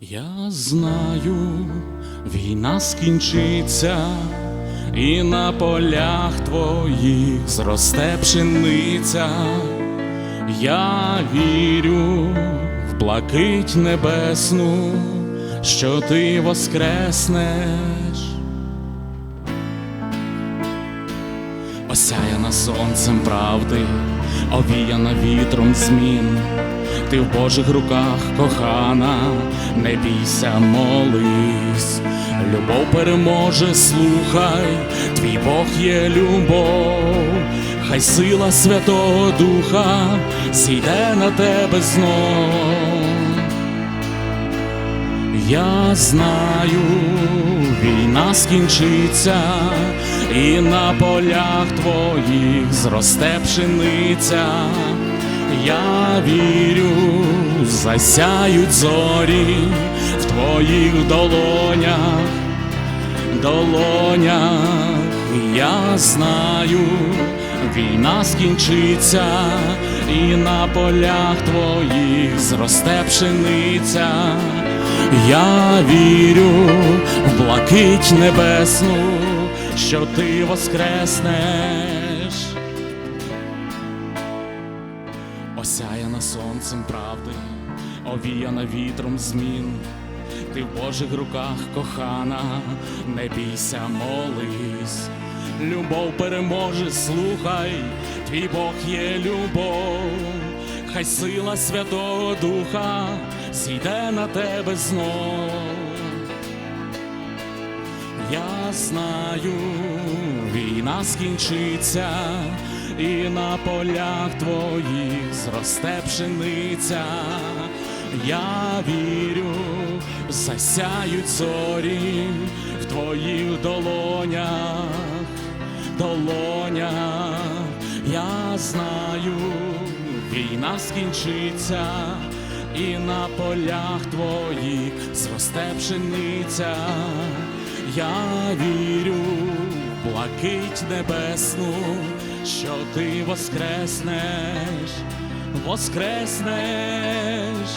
Я знаю, війна скінчиться, і на полях твоїх зросте пшениця. Я вірю в блакить небесну, що ти воскреснеш. Осяяна сонцем правди, овіяна вітром змін. Ти в Божих руках кохана, не бійся, молись, любов переможе, слухай, твій Бог є любов, хай сила Святого Духа зійде на тебе знов. Я знаю, війна скінчиться, і на полях твоїх зросте пшениця. Я вірю, засяють зорі в твоїх долонях, долонях. Я знаю, війна скінчиться, і на полях твоїх зросте пшениця. Я вірю в блакить небесну, що ти воскреснеш. Осяяна сонцем правди, овіяна вітром змін. Ти в Божих руках кохана, не бійся, молись. Любов переможе, слухай, твій Бог є любов, хай сила Святого Духа зійде на тебе знов. Я знаю, війна скінчиться, і на полях твоїх зросте пшениця. Я вірю, засяють зорі в твоїх долонях, долонях. Я знаю, війна скінчиться, і на полях твоїх зросте пшениця. Я вірю блакить небесну, що ти воскреснеш, воскреснеш.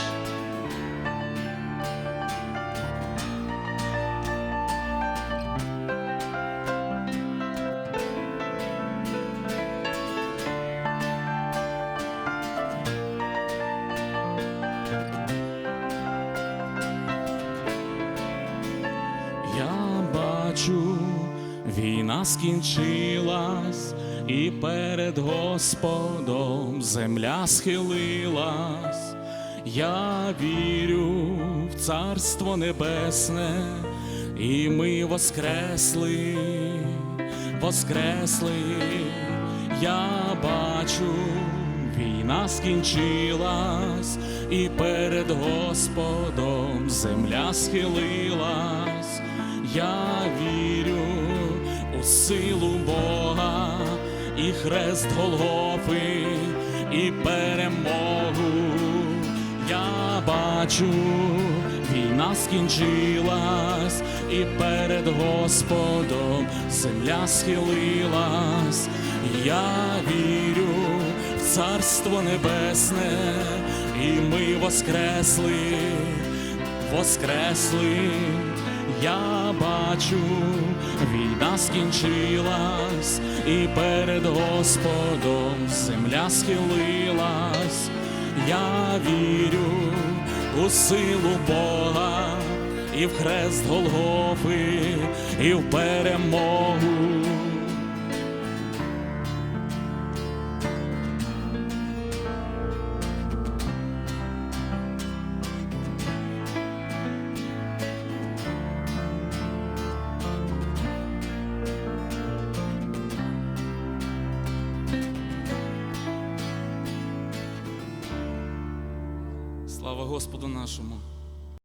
Я бачу, війна скінчилась, і перед Господом земля схилилась. Я вірю в Царство Небесне, і ми воскресли, воскресли. Я бачу, війна скінчилась, і перед Господом земля схилилась. Я вірю силу Бога і хрест Голгофи, і перемогу. Я бачу, війна скінчилась, і перед Господом земля схилилась. Я вірю в Царство Небесне, і ми воскресли, воскресли. Я бачу, війна скінчилась, і перед Господом земля схилилась. Я вірю у силу Бога, і в хрест Голгофи, і в перемогу. Слава Господу нашому.